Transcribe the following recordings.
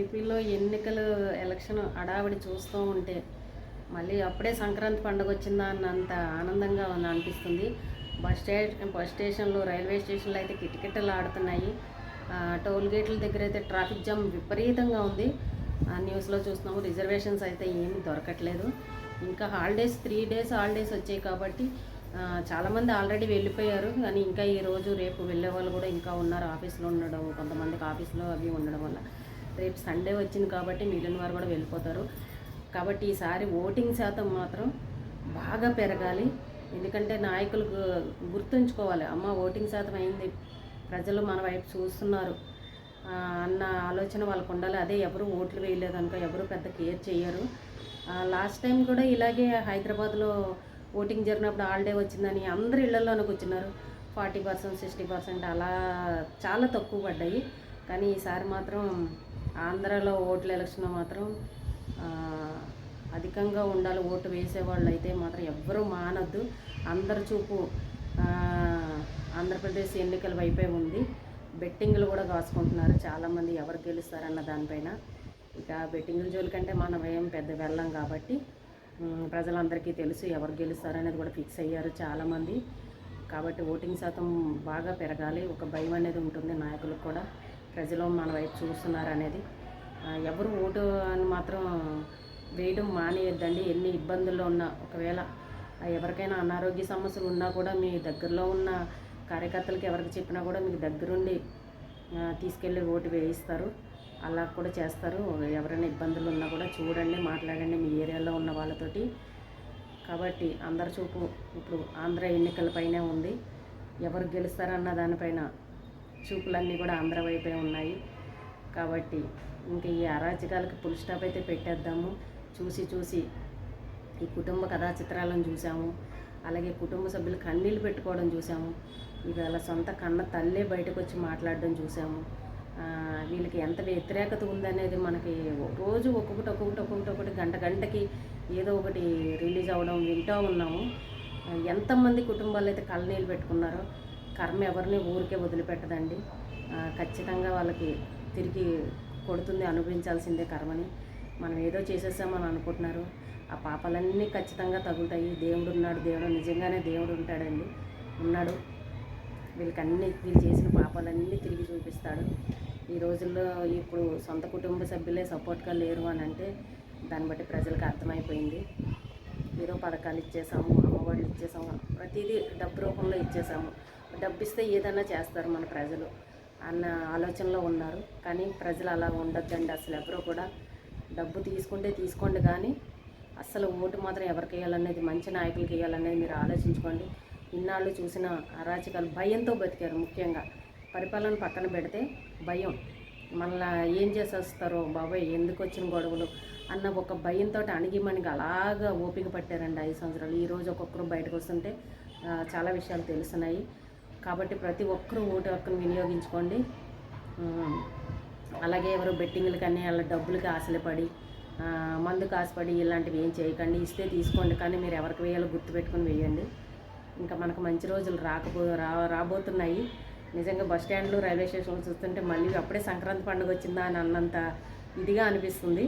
ఏపీలో ఎన్నికలు ఎలక్షన్ అడావిడి చూస్తూ ఉంటే మళ్ళీ అప్పుడే సంక్రాంతి పండుగ వచ్చిందా అన్నంత ఆనందంగా ఉంది అనిపిస్తుంది. బస్ స్టేషన్ బస్ స్టేషన్లు రైల్వే స్టేషన్లు అయితే కిటకిటలు ఆడుతున్నాయి. టోల్ గేట్ల దగ్గర అయితే ట్రాఫిక్ జామ్ విపరీతంగా ఉంది. ఆ, న్యూస్లో చూస్తున్నాము రిజర్వేషన్స్ అయితే ఏమి దొరకట్లేదు. ఇంకా హాలిడేస్ త్రీ డేస్ హాలిడేస్ వచ్చాయి కాబట్టి చాలామంది ఆల్రెడీ వెళ్ళిపోయారు. కానీ ఇంకా ఈ రోజు రేపు వెళ్ళే వాళ్ళు కూడా ఇంకా ఉన్నారు ఆఫీస్లో ఉండడం కొంతమందికి ఆఫీస్లో అవి ఉండడం వల్ల. రేపు సండే వచ్చింది కాబట్టి మిగిలిన వారు కూడా వెళ్ళిపోతారు. కాబట్టి ఈసారి ఓటింగ్ శాతం మాత్రం బాగా పెరగాలి. ఎందుకంటే నాయకులు గుర్తుంచుకోవాలి. అమ్మ ఓటింగ్ శాతం అయింది. ప్రజలు మన వైపు చూస్తున్నారు. అన్న ఆలోచన వాళ్ళకు ఉండాలి. అదే ఎవరు ఓట్లు వేయలేదు అనుకో ఎవరు పెద్ద కేర్ చేయరు. లాస్ట్ టైం కూడా ఇలాగే హైదరాబాద్లో ఓటింగ్ జరిగినప్పుడు హాలిడే వచ్చిందని అందరు ఇళ్ళలోనే కూర్చున్నారు. ఫార్టీ పర్సెంట్ సిక్స్టీ పర్సెంట్ అలా చాలా తక్కువ పడ్డాయి. కానీ ఈసారి మాత్రం ఆంధ్రాలో ఓట్ల ఎలక్షన్ మాత్రం అధికంగా ఉండాలి ఓటు వేసేవాళ్ళు అయితే మాత్రం ఎవ్వరూ మానద్దు. అందరి చూపు ఆంధ్రప్రదేశ్ ఎన్నికల వైపే ఉంది. బెట్టింగ్లు కూడా కాసుకుంటున్నారు. చాలామంది ఎవరు గెలుస్తారన్న దానిపైన. ఇక బెట్టింగుల జోలికంటే మనం ఏం పెద్ద వెళ్ళం కాబట్టి ప్రజలందరికీ తెలుసు ఎవరు గెలుస్తారనేది కూడా ఫిక్స్ అయ్యారు చాలామంది. కాబట్టి ఓటింగ్ శాతం బాగా పెరగాలి. ఒక భయం అనేది ఉంటుంది నాయకులకు కూడా. ప్రజలు మన వైపు చూస్తున్నారు అనేది ఎవరు ఓటు అని మాత్రం వేయడం మానేయద్దండి. ఎన్ని ఇబ్బందుల్లో ఉన్నా ఒకవేళ ఎవరికైనా అనారోగ్య సమస్యలు ఉన్నా కూడా మీ దగ్గరలో ఉన్న కార్యకర్తలకి ఎవరికి చెప్పినా కూడా మీకు దగ్గరుండి తీసుకెళ్ళి ఓటు వేయిస్తారు. అలా కూడా చేస్తారు. ఎవరైనా ఇబ్బందులు ఉన్నా కూడా చూడండి మాట్లాడండి మీ ఏరియాలో ఉన్న వాళ్ళతోటి. కాబట్టి అందరి చూపు ఇప్పుడు ఆంధ్ర ఎన్నికలపైనే ఉంది. ఎవరు గెలుస్తారన్న దానిపైన చూపులన్నీ కూడా ఆంధ్ర వైపే ఉన్నాయి. కాబట్టి ఇంక ఈ అరాచకాలకి పుల్ స్టాప్ అయితే పెట్టేద్దాము. చూసి చూసి ఈ కుటుంబ కథా చిత్రాలను చూసాము. అలాగే కుటుంబ సభ్యులు కన్నీళ్ళు పెట్టుకోవడం చూసాము. ఇవాళ సొంత కన్న తల్లే బయటకు వచ్చి మాట్లాడడం చూసాము. వీళ్ళకి ఎంత వ్యతిరేకత ఉందనేది మనకి రోజు ఒక్కొక్కటి ఒక్కొక్కటి ఒక్కొక్కటి ఒకటి గంట గంటకి ఏదో ఒకటి రిలీజ్ అవ్వడం వింటూ ఉన్నాము. ఎంతమంది కుటుంబాలు అయితే కళ్ళనీళ్ళు పెట్టుకున్నారో కర్మ ఎవరిని ఊరికే వదిలిపెట్టదండి. ఖచ్చితంగా వాళ్ళకి తిరిగి కొడుతుంది అనుభవించాల్సిందే కర్మని. మనం ఏదో చేసేసామని అనుకుంటున్నారు. ఆ పాపాలన్నీ ఖచ్చితంగా తగులుతాయి. దేవుడు ఉన్నాడు దేవుడు నిజంగానే దేవుడు ఉంటాడండి. ఉన్నాడు. వీళ్ళకి అన్ని వీళ్ళు చేసిన పాపాలన్నీ తిరిగి చూపిస్తాడు. ఈ రోజుల్లో ఇప్పుడు సొంత కుటుంబ సభ్యులే సపోర్ట్గా లేరు అని అంటే దాన్ని బట్టి ప్రజలకు అర్థమైపోయింది. ఏదో పథకాలు ఇచ్చేసాము అమ్మఒడిలు ఇచ్చేసాము ప్రతిదీ డబ్బు రూపంలో ఇచ్చేసాము. డబ్బు ఇస్తే ఏదైనా చేస్తారు మన ప్రజలు. అన్న ఆలోచనలో ఉన్నారు. కానీ ప్రజలు అలా ఉండొద్దండి. అసలు ఎవరో కూడా డబ్బు తీసుకుంటే తీసుకోండి కానీ అసలు ఓటు మాత్రం ఎవరికి వేయాలనేది మంచి నాయకులకి వేయాలనేది మీరు ఆలోచించుకోండి. ఇన్నాళ్ళు చూసిన అరాచకాలు భయంతో బతికారు ముఖ్యంగా. పరిపాలన పక్కన పెడితే భయం. మళ్ళా ఏం చేసేస్తారో బాబాయ్ ఎందుకు వచ్చిన గొడవలు అన్న ఒక భయంతో అణిగి అలాగా ఓపిక పట్టారండి ఐదు సంవత్సరాలు. ఈ రోజు ఒక్కొక్కరు బయటకు వస్తుంటే చాలా విషయాలు తెలుస్తున్నాయి. కాబట్టి ప్రతి ఒక్కరూ ఓటు హక్కును వినియోగించుకోండి. అలాగే ఎవరు బెట్టింగ్లు కానీ వాళ్ళ డబ్బులకి ఆశలు పడి మందుకు ఆశపడి ఇలాంటివి ఏం చేయకండి. ఇస్తే తీసుకోండి కానీ మీరు ఎవరికి వేయాలో గుర్తుపెట్టుకొని వేయండి. ఇంకా మనకు మంచి రోజులు రాకపో రా రాబోతున్నాయి. నిజంగా బస్ స్టాండ్లు రైల్వే స్టేషన్లు చూస్తుంటే మళ్ళీ అప్పుడే సంక్రాంతి పండుగ వచ్చిందా అని అన్నంత ఇదిగా అనిపిస్తుంది.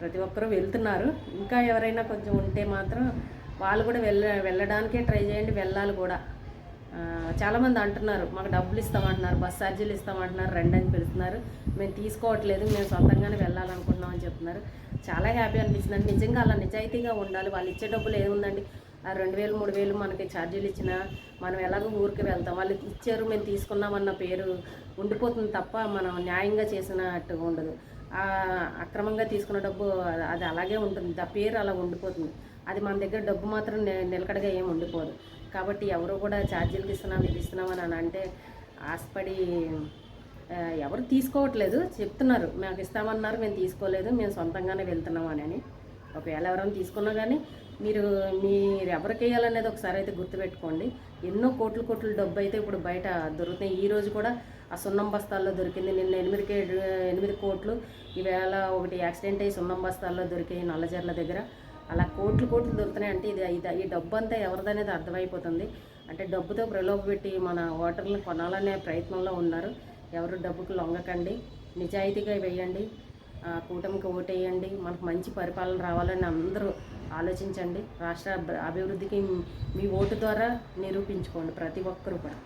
ప్రతి ఒక్కరూ వెళ్తున్నారు. ఇంకా ఎవరైనా కొంచెం ఉంటే మాత్రం వాళ్ళు కూడా వెళ్ళ వెళ్ళడానికే ట్రై చేయండి వెళ్ళాలి కూడా. చాలామంది అంటున్నారు మాకు డబ్బులు ఇస్తామంటున్నారు బస్ ఛార్జీలు ఇస్తామంటున్నారు రండి అని పిలుస్తున్నారు. మేము తీసుకోవట్లేదు మేము సొంతంగానే వెళ్ళాలనుకుంటున్నాం అని చెప్తున్నారు. చాలా హ్యాపీ అనిపిస్తుంది నిజంగా అలా నిజాయితీగా ఉండాలి. వాళ్ళు ఇచ్చే డబ్బులు ఏముందండి ఆ రెండు వేలు మూడు వేలు మనకి ఛార్జీలు ఇచ్చినా మనం ఎలాగో ఊరికి వెళ్తాం. వాళ్ళు ఇచ్చారు మేము తీసుకున్నామన్న పేరు ఉండిపోతుంది తప్ప మనం న్యాయంగా చేసినట్టు ఉండదు. ఆ అక్రమంగా తీసుకున్న డబ్బు అది- అలాగే ఉంటుంది. ఆ పేరు అలా ఉండిపోతుంది. అది మన దగ్గర డబ్బు మాత్రం నిలకడగా ఏం ఉండిపోదు. కాబట్టి ఎవరు కూడా ఛార్జీలకు ఇస్తున్నాం ఇది ఇస్తున్నాం అని అంటే ఆశపడి ఎవరు తీసుకోవట్లేదు. చెప్తున్నారు మాకు ఇస్తామన్నారు మేము తీసుకోలేదు మేము సొంతంగానే వెళ్తున్నాం అని ఒకవేళ ఎవరైనా తీసుకున్నా కానీ మీరు మీరు ఎవరికి వేయాలనేది ఒకసారి అయితే గుర్తుపెట్టుకోండి. ఎన్నో కోట్ల కోట్ల డబ్బు అయితే ఇప్పుడు బయట దొరుకుతాయి ఈ రోజు కూడా ఆ సున్నం బస్తాల్లో దొరికింది. నిన్న ఎనిమిది కే ఎనిమిది కోట్లు ఈవేళ ఒకటి యాక్సిడెంట్ అయ్యి సున్నం బస్తాల్లో దొరికాయి నల్లజర్ల దగ్గర. అలా కోట్లు కోట్లు దొరుకుతున్నాయి అంటే ఇది ఇది ఈ డబ్బు అంతా ఎవరిదనేది అర్థమైపోతుంది. అంటే డబ్బుతో ప్రలోభ పెట్టి మన ఓటర్లను కొనాలనే ప్రయత్నంలో ఉన్నారు. ఎవరు డబ్బుకు లొంగకండి. నిజాయితీగా వేయండి. కూటమికి ఓటేయండి. మనకు మంచి పరిపాలన రావాలని అందరూ ఆలోచించండి. రాష్ట్ర అభివృద్ధికి మీ ఓటు ద్వారా నిరూపించుకోండి ప్రతి ఒక్కరూ కూడా.